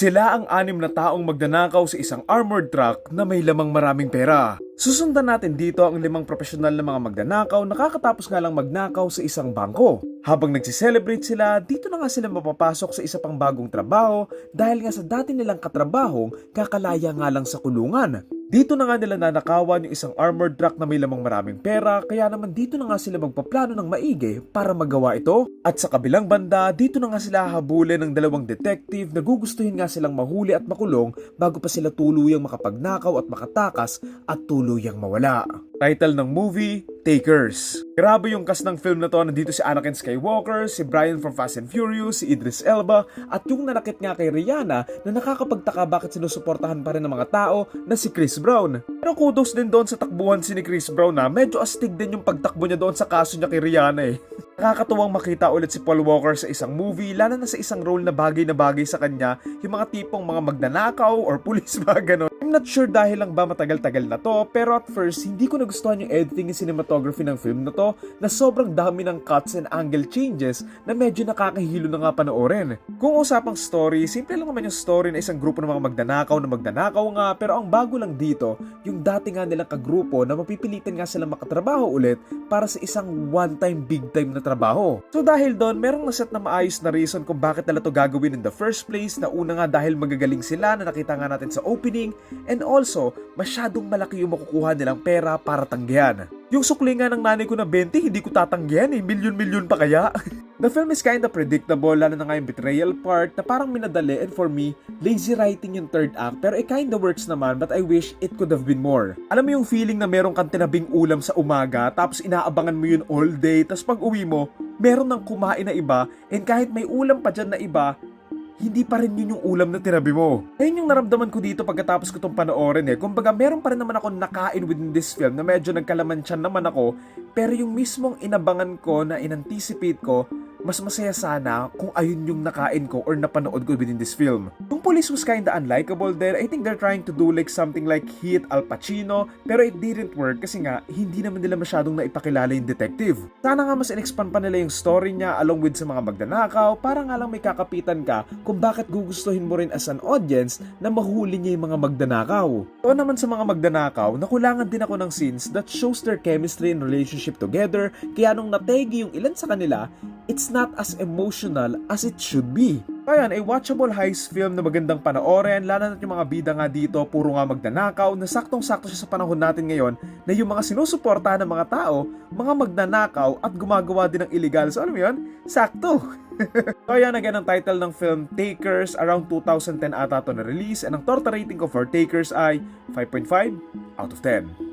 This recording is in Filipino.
Sila ang anim na taong magnanakaw sa isang armored truck na may lamang maraming pera. Susundan natin dito ang limang profesional na mga magnanakaw na kakatapos nga lang magnakaw sa isang bangko. Habang nagsiselebrate sila, dito na nga sila mapapasok sa isa pang bagong trabaho dahil nga sa dati nilang katrabahong kakalaya nga lang sa kulungan. Dito na nga nila nanakawan yung isang armored truck na may lamang maraming pera kaya naman dito na nga sila magpaplano ng maigi para magawa ito. At sa kabilang banda, dito na nga sila habulin ng dalawang detective na gugustuhin nga silang mahuli at makulong bago pa sila tuluyang makapagnakaw at makatakas at tuluyang mawala. Title ng movie, Takers. Grabe yung cast ng film na to. Nandito si Anakin Skywalker, si Brian from Fast and Furious, si Idris Elba, at yung nanakit nga kay Rihanna na nakakapagtaka bakit sinusuportahan pa rin ng mga tao na si Chris Brown. Pero kudos din doon sa takbuhan si ni Chris Brown na medyo astig din yung pagtakbo niya doon sa kaso niya kay Rihanna eh. Nakakatuwang makita ulit si Paul Walker sa isang movie, lalo na sa isang role na bagay na bagay sa kanya, yung mga tipong mga magnanakaw or pulis ba ganon. I'm not sure dahil lang ba matagal-tagal na to, pero at first, hindi ko nagustuhan yung editing and cinematography ng film na to na sobrang dami ng cuts and angle changes na medyo nakakahilo na nga panoorin. Kung usapang story, simple lang naman yung story na isang grupo ng mga magnanakaw na magnanakaw nga, pero ang bago lang dito, yung dati nga nilang kagrupo na mapipilitan nga silang makatrabaho ulit para sa isang one-time, big-time na trabaho. So dahil doon, merong naset na maayos na reason kung bakit nila to gagawin in the first place na una nga dahil magagaling sila na nakita nga natin sa opening and also masyadong malaki yung makukuha nilang pera para tanggihan. Yung sukli nga ng nanay ko na 20, hindi ko tatanggihan eh. Milyon-milyon pa kaya? The film is kinda predictable, lalo na nga yung betrayal part na parang minadali and for me, lazy writing yung third act pero it kinda works naman but I wish it could have been more. Alam mo yung feeling na meron kang tinabing ulam sa umaga tapos inaabangan mo yun all day tapos pag uwi mo, meron ng kumain na iba and kahit may ulam pa dyan na iba, hindi pa rin yun yung ulam na tinabi mo. Ayun yung naramdaman ko dito pagkatapos ko itong panoorin eh. Kumbaga meron pa rin naman ako nakain within this film na medyo nagkalamansyan naman ako pero yung mismong inabangan ko na inanticipate ko mas masaya sana kung ayun yung nakain ko or napanood ko within this film. Yung police was kinda unlikable there. I think they're trying to do like something like hit Al Pacino pero it didn't work kasi nga hindi naman nila masyadong naipakilala yung detective. Sana nga mas in-expand pa nila yung story niya along with sa mga magnanakaw para nga lang may kakapitan ka kung bakit gugustuhin mo rin as an audience na mahuli niya yung mga magnanakaw. O naman sa mga magnanakaw, nakulangan din ako ng scenes that shows their chemistry and relationship together kaya nung nategi yung ilan sa kanila, it's not as emotional as it should be. Ayan, a watchable heist film na magandang panoorin, lalo na yung mga bida nga dito, puro nga magnanakaw, na saktong-sakto siya sa panahon natin ngayon, na yung mga sinusuportahan ng mga tao, mga magnanakaw at gumagawa din ng illegal. So alam mo yun? Sakto! so ayan again ang title ng film Takers around 2010 ata to na release and ang torta rating ko for Takers ay 5.5 out of 10.